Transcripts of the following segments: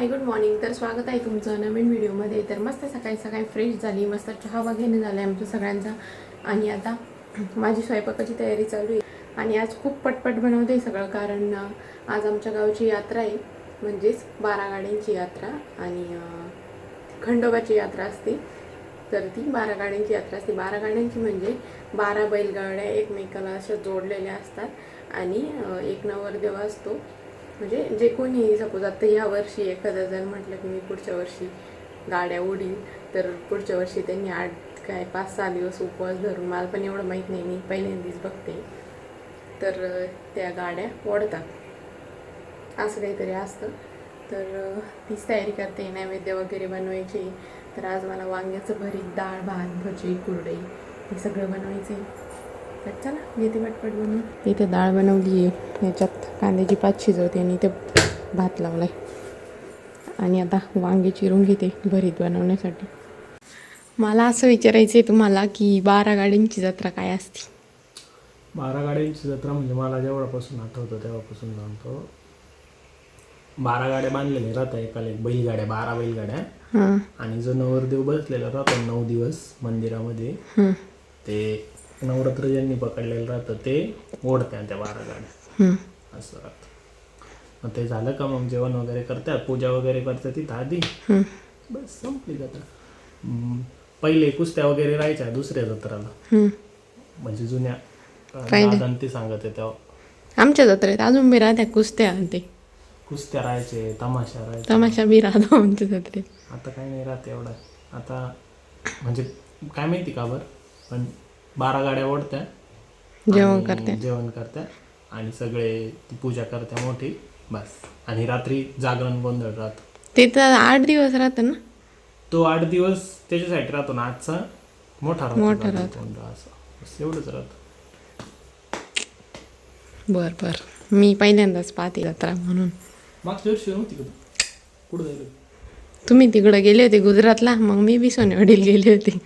Hi good morning तर स्वागत आहे तुमचं नवीन व्हिडिओमध्ये तर मस्त सकाळी सकाळी फ्रेश झाली मस्त चहा वगैरे झाला आहे आमच्या सगळ्यांचा. आणि आता माझी स्वयंपाकाची तयारी चालू आहे. आणि आज खूप पटपट बनवते सगळं कारण आज आमच्या गावची यात्रा आहे. म्हणजेच बारा गाड्यांची यात्रा आणि खंडोबाची यात्रा असते. तर ती बारा गाड्यांची यात्रा असते. बारा गाड्यांची म्हणजे बारा बैलगाड्या एकमेकाला अशा जोडलेल्या असतात. आणि एक नवरदेव असतो. म्हणजे जे कोणी सपोज आता ह्या वर्षी एखादा जर म्हटलं की मी पुढच्या वर्षी गाड्या ओढील तर पुढच्या वर्षी त्यांनी आठ काय पाच सहा दिवस उपवास धरून मला पण एवढं माहीत नाही मी पहिल्यांदाच बघते. तर त्या गाड्या ओढतात. असं काहीतरी असतं. तर तीच तयारी करते नैवेद्य वगैरे बनवायची. तर आज मला वांग्याचं भरीत डाळ भात भजी कुरडई हे सगळं बनवायचं आहे तर चला येते पटपट बनवून. इथे डाळ बनवली आहे. याच्यात कांद्याची पात शिजवते आणि इथे भात लावला आहे आणि आता वांगे चिरून घेते भरीत बनवण्यासाठी. मला असं विचारायचं आहे तुम्हाला की बारा गाड्यांची जत्रा काय असते? बारा गाड्यांची जत्रा म्हणजे मला जेवढापासून आठवतं तेव्हापासून सांगतो. बारा गाड्या बांधलेल्या राहतात एकाला एक बैलगाड्या बारा बैलगाड्या. हां. आणि जो नवरदेव बसलेला राहतो नऊ दिवस मंदिरामध्ये हं, ते नवरात्र ज्यांनी पकडलेलं राहतं ते ओढत्या त्या बारा गाड्या हं. असं राहतं. मग ते झालं का मग जेवण वगैरे करतात पूजा वगैरे करतात तिथं आधी. बस संपली जत्रा. हम्म, पहिले कुस्त्या वगैरे राहायच्या दुसऱ्या जत्राला. म्हणजे जुन्या. दादांनी ते सांगत आहे तेव्हा. आमच्या जत्रेत अजून बी राहत्या कुस्त्या ते. कुस्त्या राहायचे तमाशा राहायचे. तमाशा बी राहतो आमच्या जत्रेत. आता काही नाही राहत एवढं. आता म्हणजे काय माहिती का बरं? पण बारा गाड्या ओढत्या. जेवण करते. जेवण करत्या आणि सगळे ती पूजा करत्या मोठी. बस. आणि रात्री जागरण गोंधळ राहतो. ते तर आठ दिवस राहतं ना? तो आठ दिवस त्याच्यासाठी राहतो ना. आजचा मोठा राहतो मोठा गोंधळ असं. एवढंच राहतं. बर बर. मी पहिल्यांदाच पाहते जत्रा म्हणून. मागच्या वर्षी नव्हती का? कुठं जायला तुम्ही तिकडं गेले होते गुजरातला. मग मी बी सोनेवाडीला गेले होते.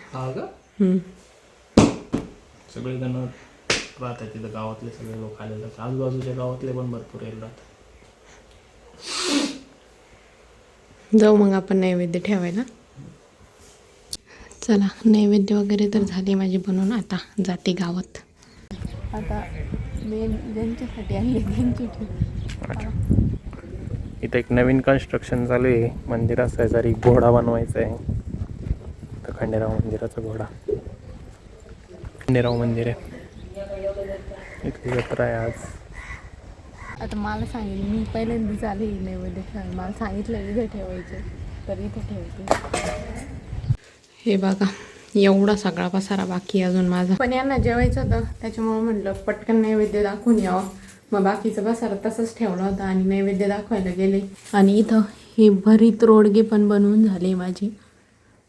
हा का हं. सगळे जण राहतात तिथं गावातले सगळे लोक आलेले राहतात. आजूबाजूच्या गावातले पण भरपूर येईल राहतात. जाऊ मग आपण नैवेद्य ठेवायला. चला नैवेद्य वगैरे तर झाले माझे बनवून. आता जाते गावात. आता मेन ज्यांच्यासाठी आणले त्यांची इथं एक नवीन कन्स्ट्रक्शन चालू आहे. मंदिरा शेजारी घोडा बनवायचा आहे. तर खंडेराव मंदिराचा घोडा. खंडेराव मंदिर आहे. इथली जत्रा आहे आज. आता मला सांगेल मी पहिल्यांदाच आले नैवेद्य ठेवायला मला सांगितलं इथं ठेवायचे तर इथं ठेवते. हे बघा एवढा सगळा पसारा बाकी अजून माझा. पण यांना जेवायचं होतं त्याच्यामुळे म्हटलं पटकन नैवेद्य दाखवून यावं. मग बाकीचं पसारा तसंच ठेवला होता आणि नैवेद्य दाखवायला गेले. आणि इथं हे भरीत रोडगे पण बनवून झाले माझे.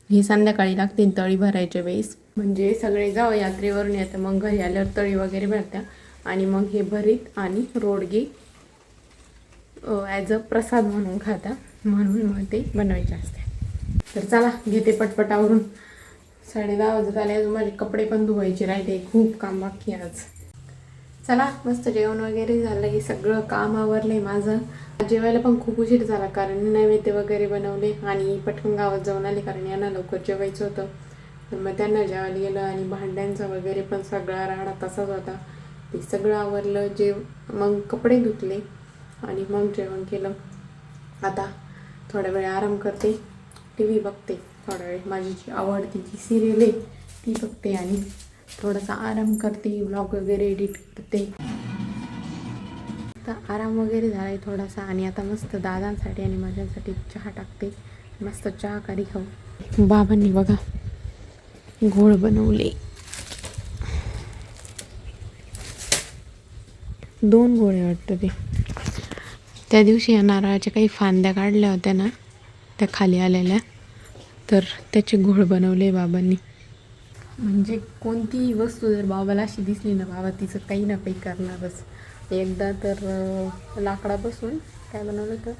हे संध्याकाळी लागतील तळी भरायच्या वेळेस. म्हणजे सगळे जाऊ यात्रेवरून येतं मग घरी आल्यावर तळी वगैरे भरत्या. आणि मग हे भरीत आणि रोडगे ॲज अ प्रसाद म्हणून खाता म्हणून मग ते बनवायचे असते. तर चला घेते पटपटावरून. साडे दहा वाजत आले अजून माझे कपडे पण धुवायचे राहिले खूप काम बाकी आज. चला मस्त जेवण वगैरे झालं की सगळं काम आवरलंय माझं. जेवायला पण खूप उशीर झाला कारण नैवेद्य वगैरे बनवले आणि पटकन गावात जाऊन आले कारण यांना लवकर जेवायचं होतं. तर मग त्यांना जेवायला गेलं आणि भांड्यांचा वगैरे पण सगळा राडा तसाच होता. ते सगळं आवरलं जेव मग कपडे धुतले आणि मग जेवण केलं. आता थोडा वेळ आराम करते टी व्ही बघते. थोडा वेळ माझी जी आवडती जी सिरियल आहे ती बघते आणि थोडासा आराम करते ब्लॉग वगैरे एडिट करते. आता आराम वगैरे झाला आहे थोडासा आणि आता मस्त दादांसाठी आणि माझ्यासाठी चहा टाकते. मस्त चहा करी खाऊ. बाबांनी बघा घोळ बनवले. दोन गोळे वाटतं ते. त्या दिवशी या नारळाच्या काही फांद्या काढल्या होत्या ना त्या खाली आलेल्या. तर त्याचे घोळ बनवले बाबांनी. म्हणजे कोणतीही वस्तू जर बाबाला अशी दिसली ना बाबा तिचं काही ना काही करणारच. एकदा तर लाकडापासून काय बनवलं तर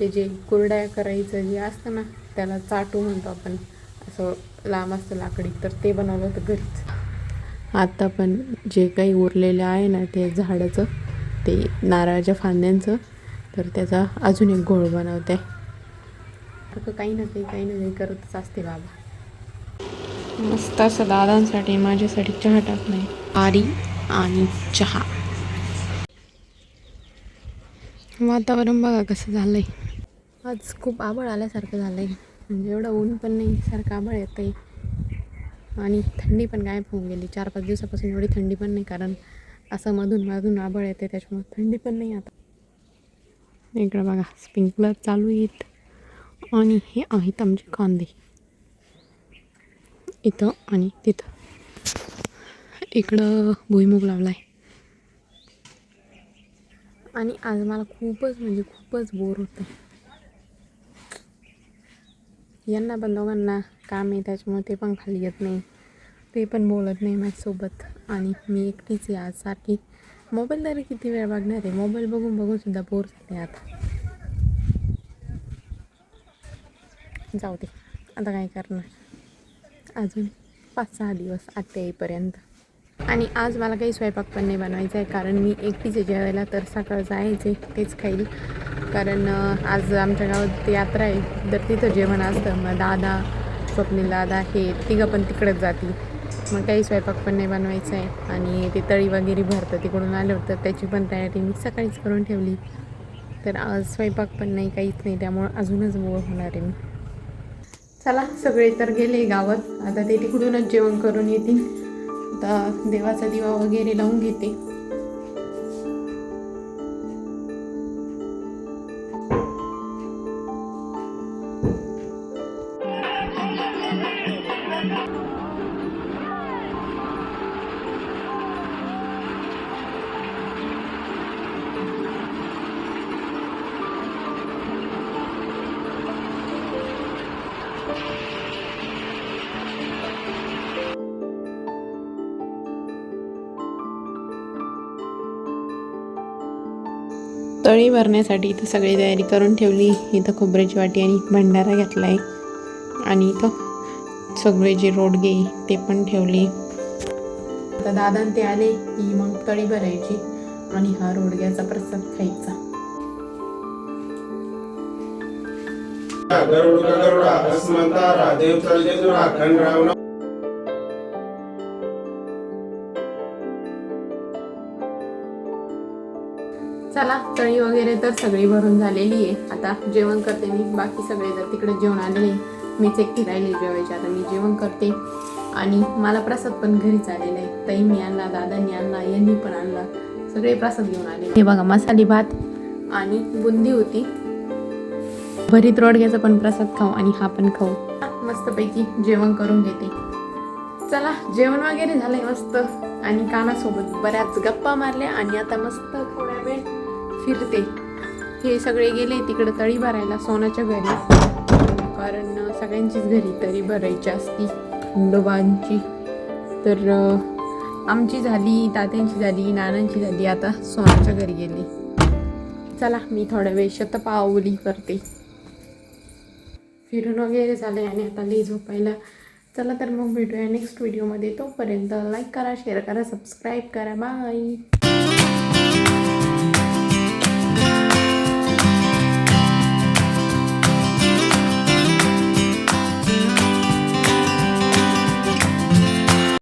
ते जे कुरड्या करायचं जे असतं ना त्याला चाटू म्हणतो आपण. असं लांब असतं लाकडी तर ते बनवलं होतं घरीच. आता पण जे काही उरलेलं आहे ना ते झाडाचं ते नारळाच्या फांद्यांचं तर त्याचा अजून एक घोळ बनवते. काही ना काही काही ना काही करतच असते बाबा. मस्त असं दादांसाठी माझ्यासाठी चहा टाक नाही. आरी आणि चहा. वातावरण बघा कसं झालंय. आज खूप आबळ आल्यासारखं झालंय. म्हणजे एवढं ऊन पण नाही सारखं आबळ येतंय आणि थंडी पण गायब होऊन गेली. चार पाच दिवसापासून एवढी थंडी पण नाही कारण असं मधून मधून आबळ येते त्याच्यामुळे थंडी पण नाही आता. इकडं बघा स्प्रिंकलर चालू आहेत. आणि हे आहेत आमचे कांदे. इथं आणि तिथं. इकडं भुईमुग लावला आहे आणि आज मला खूपच म्हणजे खूपच बोर होतं यांना पण दोघांना काम आहे त्याच्यामुळे ते पण खाली येत नाही. ते पण बोलत नाही माझ्यासोबत. आणि मी एकटीच आहे आज सारखी. मोबाईल तरी किती वेळ बघणार आहे? मोबाईल बघून बघून सुद्धा बोर झाले आता. जाऊ दे. आता काय करणार? अजून पाच सहा दिवस आत्या येईपर्यंत. आणि आज मला काही स्वयंपाक पण नाही बनवायचा आहे कारण मी एकटीच जेवायला तर सकाळ जायचे तेच खाईल. कारण आज आमच्या गावात यात्रा आहे तर तिथं जेवण असतं. मग दादा स्वप्नील दादा हे तिघं पण तिकडंच जातील. मग काही स्वयंपाक पण नाही बनवायचं आहे आणि ते तळी वगैरे भरतं तिकडून आलं होतं त्याची पण तयारी मी सकाळीच करून ठेवली. तर आज स्वयंपाक पण नाही काहीच नाही त्यामुळं अजूनच बोर होणार आहे मी. चला सगळे तर गेले गावात. आता ते तिकडूनच जेवण करून येतील. आता देवाचा दिवा वगैरे लावून घेते. तळी भरण्यासाठी इथं सगळी तयारी करून ठेवली. इथं खोबऱ्याची वाटी आणि भंडारा घेतला आहे आणि इथं सगळे जे रोडगे ते पण ठेवले. आता दादा ते आले की मग तळी भरायची आणि हा रोडग्याचा प्रसाद खायचा. गरुड गरुडा अस्मंतारा देवचल जेजुरा खंडराव चला तळी वगैरे तर सगळी भरून झालेली आहे. आता जेवण करते मी. बाकी सगळे जर तिकडे जेवण आलेले मीच एकटी राहिली जेवायची. आता मी जेवण करते. आणि मला प्रसाद पण घरीच आलेला आहे. ताईंनी आणला दादांनी आणला यांनी पण आणला. सगळे प्रसाद घेऊन आले हे बघा मसाली भात. आणि बुंदी होती. भरीत रोडग्याचा पण प्रसाद खाऊ आणि हा पण खाऊ. मस्तपैकी जेवण करून घेते. चला जेवण वगैरे झालंय मस्त. आणि कानासोबत बऱ्याच गप्पा मारल्या आणि आता मस्त फिरते. हे सगळे गेले तिकडं तळी भरायला सोनाच्या घरी. कारण सगळ्यांचीच घरी तळी भरायची असती खंडोबांची तर आमची झाली तात्यांची झाली नानांची झाली आता सोनाच्या घरी गेली. चला मी थोड्या वेळ शतपावली करते. फिरून वगैरे झाले आणि आता लई झोपायला. चला तर मग भेटूया नेक्स्ट व्हिडिओमध्ये तोपर्यंत लाईक करा शेअर करा सबस्क्राईब करा. बाय